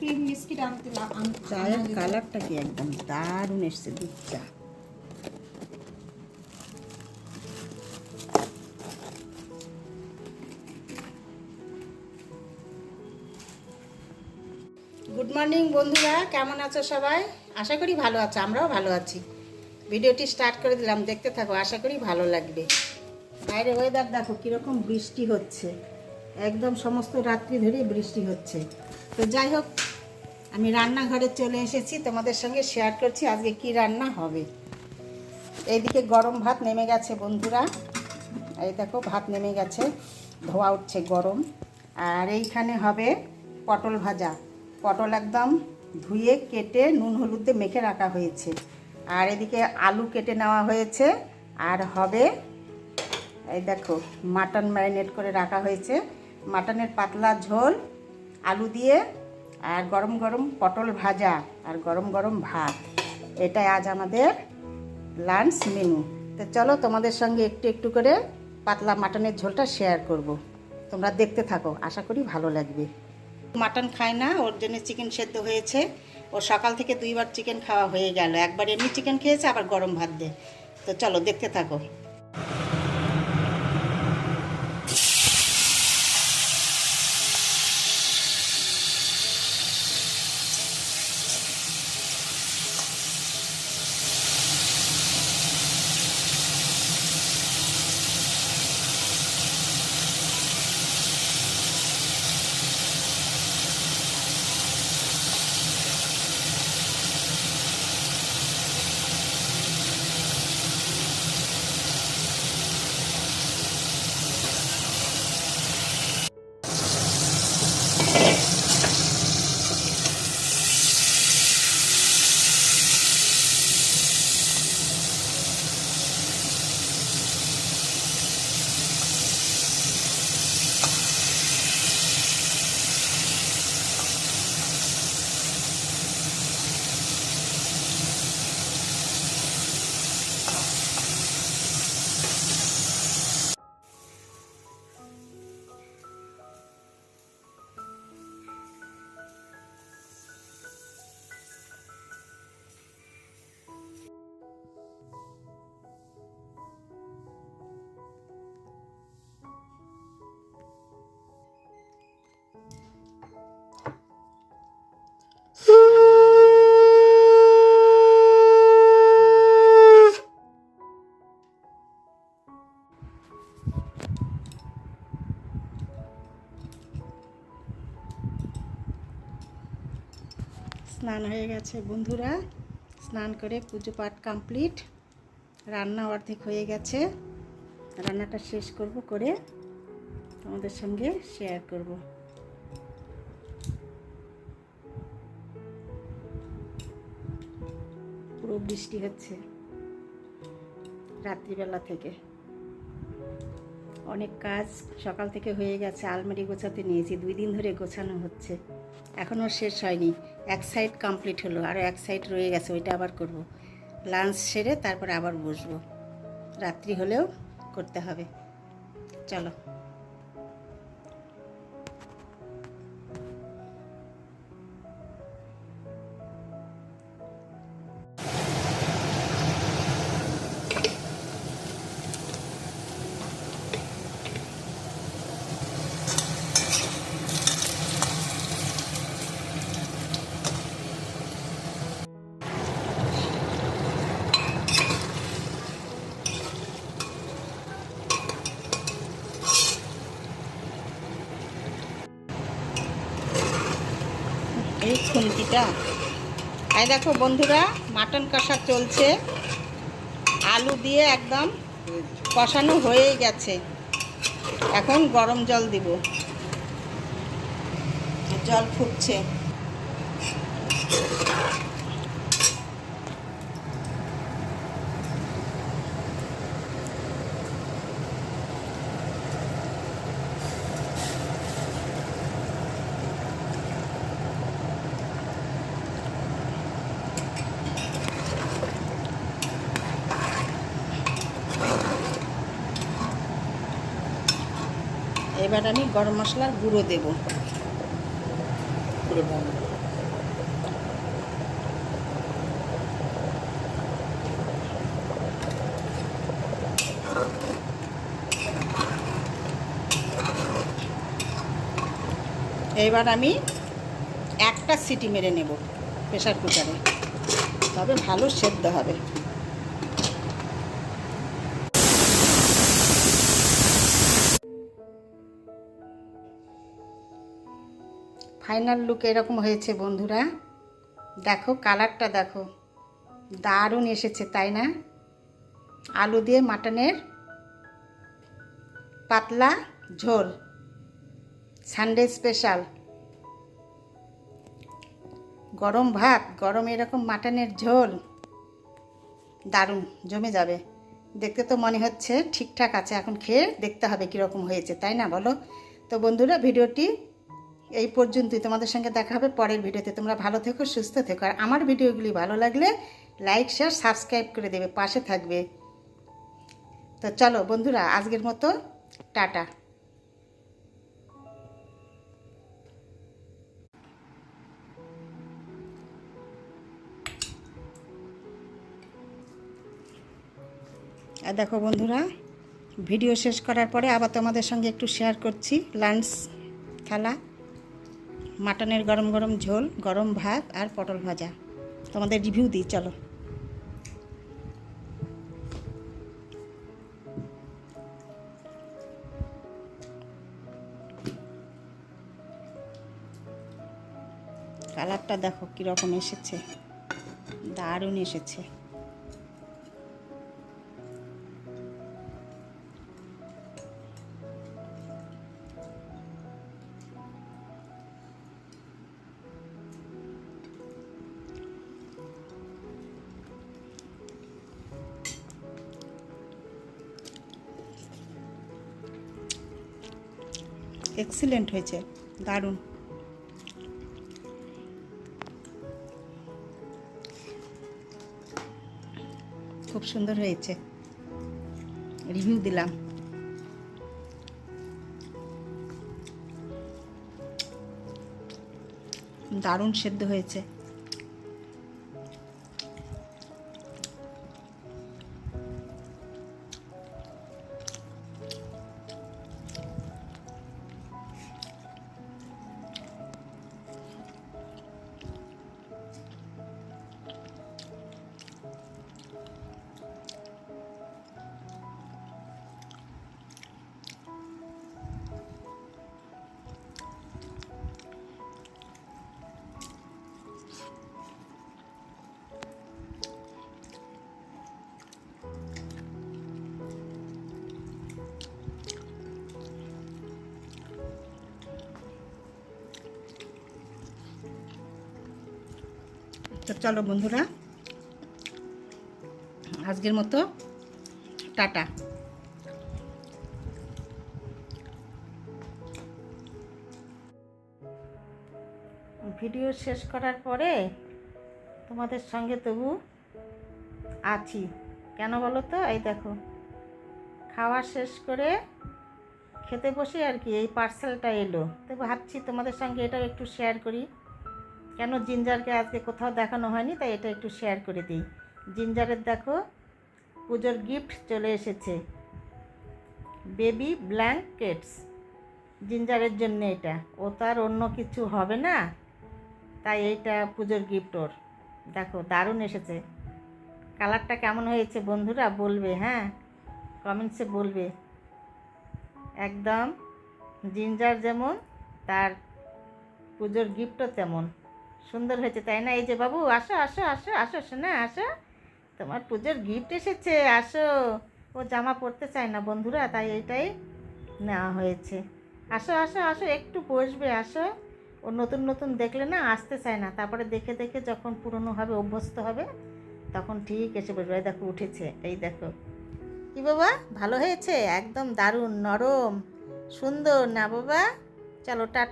Cream biscuit আনতে চায়ের কালারটা কি একদম দারুণ এসছে দুধ চা গুড মর্নিং বন্ধুরা কেমন আছো সবাই? আশা করি ভালো আছো আমরাও ভালো আছি। ভিডিওটি স্টার্ট করে দিলাম দেখতে থাকো আশা করি ভালো লাগবে। বাইরে ওয়েদার দেখো কীরকম বৃষ্টি হচ্ছে। একদম সমস্ত রাত্রি ধরেই বৃষ্টি হচ্ছে। তো যাই হোক আমি রান্নাঘরে চলে এসেছি, তোমাদের সঙ্গে শেয়ার করছি আজকে কি রান্না হবে। এইদিকে গরম ভাত নেমে গেছে বন্ধুরা। এই দেখো, ভাত নেমে গেছে, ধোয়া উঠছে গরম। আর এইখানে হবে পটল ভাজা। পটল একদম ধুয়ে কেটে নুন হলুদে মেখে রাখা হয়েছে। আর এদিকে আলু কেটে নেওয়া হয়েছে। আর হবে, এই দেখো, মাটন ম্যারিনেট করে রাখা হয়েছে। মাটনের পাতলা ঝোল, আলু দিয়ে আর গরম গরম পটল ভাজা আর গরম গরম ভাত। এটাই আজ আমাদের লাঞ্চ মেনু তো চলো তোমাদের সঙ্গে একটু একটু করে পাতলা মাটনের ঝোলটা শেয়ার করব। তোমরা দেখতে থাকো, আশা করি ভালো লাগবে। মাটন খায় না, ওর জন্য চিকেন সেদ্ধ হয়েছে। ও সকাল থেকে দুইবার চিকেন খাওয়া হয়ে গেল। একবার এমনি চিকেন খেয়েছে, আবার গরম ভাত দিয়ে তো চলো দেখতে থাকো। স্নান হয়ে গেছে বন্ধুরা। স্নান করে পুজো পাঠ কমপ্লিট। রান্না অর্ধেক হয়ে গেছে। রান্নাটা শেষ করব করে তোমাদের সঙ্গে শেয়ার করব। পুরো বৃষ্টি হচ্ছে রাত্রিবেলা থেকে। অনেক কাজ সকাল থেকে হয়ে গেছে, আলমারি গোছাতে নিয়েছি, দুই দিন ধরে গোছানো হচ্ছে। এখনও শেষ হয়নি। এক সাইড কমপ্লিট হলো, আর এক সাইড রয়ে গেছে, ওইটা আবার করব। লাঞ্চ সেরে তারপর আবার বসবো। রাত্রি হলেও করতে হবে। চলো। এই খুন্তিটা। এই দেখো বন্ধুরা, মাটন কষা চলছে। আলু দিয়ে একদম কষানো হয়েই গেছে। এখন গরম জল দিব। জল ফুটছে। এবার আমি গরম মশলার গুঁড়ো দেব। এবার আমি একটা সিটি মেরে নেব প্রেশার কুকারে। তবে ভালো সেদ্ধ হবে। ফাইনাল লুক এরকম হয়েছে বন্ধুরা। দেখো কালারটা দেখো। দারুণ এসেছে, তাই না? আলু দিয়ে মাটনের পাতলা ঝোল। সানডে স্পেশাল গরম ভাত, গরম এরকম মাটনের ঝোল। দারুণ, জমে যাবে। দেখতে তো মনে হচ্ছে ঠিকঠাক আছে, এখন খেয়ে দেখতে হবে কীরকম হয়েছে, তাই না বলো? তো বন্ধুরা, ভিডিওটি এই পর্যন্তই। তোমাদের সঙ্গে দেখা হবে পরের ভিডিওতে। তোমরা ভালো থেকো, সুস্থ থেকো। আর আমার ভিডিওগুলি ভালো লাগলে লাইক, শেয়ার, সাবস্ক্রাইব করে দেবে, পাশে থাকবে। তো চলো বন্ধুরা, আজকের মতো টাটা। আর দেখো বন্ধুরা, ভিডিও শেষ করার পরে আবার তোমাদের সঙ্গে একটু শেয়ার করছি লাঞ্চ থালা মাটনের গরম গরম ঝোল, গরম ভাত আর পটল ভাজা। তোমাদের রিভিউ দিই, চলো। কালারটা দেখো কীরকম এসেছে। দারুণ এসেছে। এক্সিলেন্ট হয়েছে। দারুণ। খুব সুন্দর হয়েছে। রিভিউ দিলাম। দারুণ সেদ্ধ হয়েছে। তো চলো বন্ধুরা, আজকের মতো টাটা। ভিডিও শেষ করার পরে তোমাদের সঙ্গে তবু আছি। কেন বলো তো? এই দেখো, খাওয়া শেষ করে খেতে বসে আর কি এই পার্সেলটা এলো। তো ভাবছি তোমাদের সঙ্গে এটাও একটু শেয়ার করি। কেন জিঞ্জারকে আজকে কোথাও দেখানো হয়নি, তাই এটা একটু শেয়ার করে দিই। জিঞ্জারের দেখো, পুজোর গিফট চলে এসেছে। বেবি ব্ল্যাঙ্কেটস জিঞ্জারের জন্য এটা। ও তো আর অন্য কিছু হবে না, তাই এইটা পুজোর গিফট ওর। দেখো, দারুণ এসেছে। কালারটা কেমন হয়েছে বন্ধুরা বলবে হ্যাঁ? কমেন্টসে বলবে। একদম জিঞ্জার যেমন, তার পুজোর গিফটও তেমন। সুন্দর হয়েছে, তাই না? এই যে বাবু, আসো আসো আসো আসো শোনা আসো। তোমার পুজোর গিফট এসেছে, আসো। ও জামা পরতে চায় না বন্ধুরা, তাই এইটাই নেওয়া হয়েছে। আসো আসো আসো, একটু বসবে, আসো। ও নতুন নতুন দেখলে না আসতে চায় না। তারপরে দেখে দেখে যখন পুরনো হবে, অভ্যস্ত হবে, তখন ঠিক এসে বসবে। দেখো, উঠেছে। এই দেখো। কি বাবা, ভালো হয়েছে? একদম দারুণ, নরম, সুন্দর। না বাবা, চলো, টাটা।